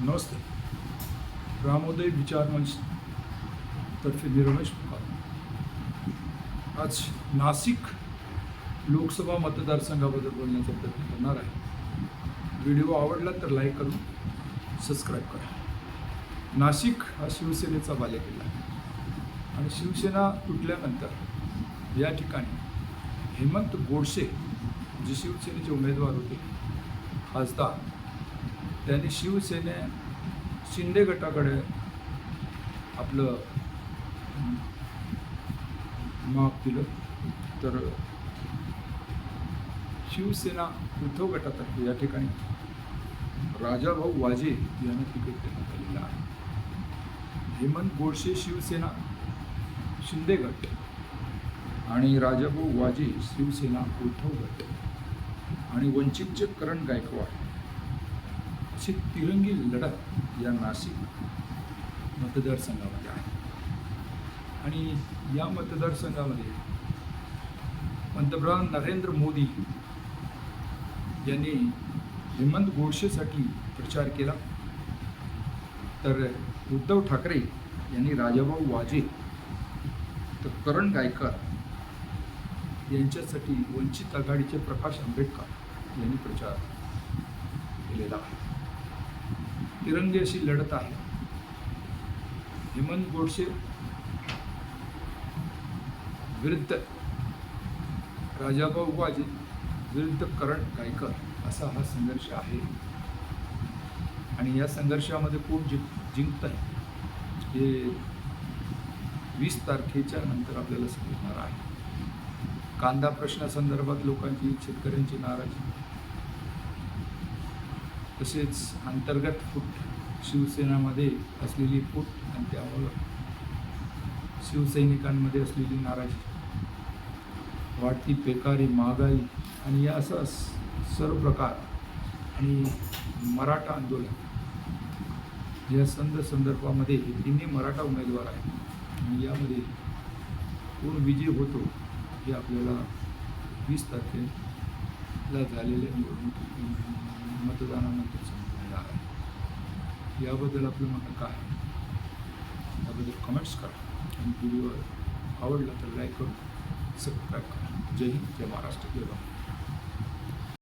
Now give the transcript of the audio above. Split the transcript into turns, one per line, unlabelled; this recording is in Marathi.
नमस्ते. रामोदय विचार मंच तर्फे मी रमेश आज नाशिक लोकसभा मतदारसंघाबद्दल बोलण्याचा प्रयत्न करणार आहे. व्हिडिओ आवडला तर लाईक करून सबस्क्राईब करा. नाशिक हा शिवसेनेचा बालेकिल्ला आहे. आणि शिवसेना तुटल्यानंतर या ठिकाणी हेमंत गोडसे जे शिवसेनेचे उमेदवार होते खासदार त्यांनी शिवसेने शिंदे गटाकडे आपलं माप दिलं तर शिवसेना उद्धव गटातर्फे या ठिकाणी राजाभाऊ वाजे यांना तिकीट देण्यात आलेलं आहे. हेमंत गोडसे शिवसेना शिंदे गट आणि राजाभाऊ वाजे शिवसेना उद्धव गट आणि वंचितचे करण गायकवाड अशी तिरंगी लढत या नाशिक मतदारसंघामध्ये आहे. आणि या मतदारसंघामध्ये पंतप्रधान नरेंद्र मोदी यांनी हेमंत गोडसेसाठी प्रचार केला. तर उद्धव ठाकरे यांनी राजाभाऊ वाजे तर करण गायकर यांच्यासाठी वंचित आघाडीचे प्रकाश आंबेडकर यांनी प्रचार केलेला आहे. तिरंगी अशी लढत आहे. हेमंत गोडसे विरुद्ध राजाभाऊ वाजे विरुद्ध करण गायकर असा हा संघर्ष आहे. आणि या संघर्षामध्ये कोण जिंक जिंकत आहे हे वीस तारखेच्या नंतर आपल्याला समजणार आहे. कांदा प्रश्नासंदर्भात लोकांची शेतकऱ्यांची नाराजी. तसेच अंतर्गत फूट शिवसेनामध्ये असलेली फूट आणि त्यामुळं शिवसैनिकांमध्ये असलेली नाराजी वाढती बेकारी महागाई आणि या असं स- सर्व प्रकार आणि मराठा आंदोलन या संद संदर्भामध्ये हे तिन्ही मराठा उमेदवार आहेत. आणि यामध्ये कोण विजय होतो हे आपल्याला वीस तारखेला झालेल्या निवडणूक मतदानानंतर समजणार आहे याबद्दल आपलं म्हणणं काय आहे? याबद्दल कमेंट्स करा. आणि व्हिडिओ आवडला तर लाईक करून सबस्क्राईब करा. जय हिंद जय महाराष्ट्र जय भारत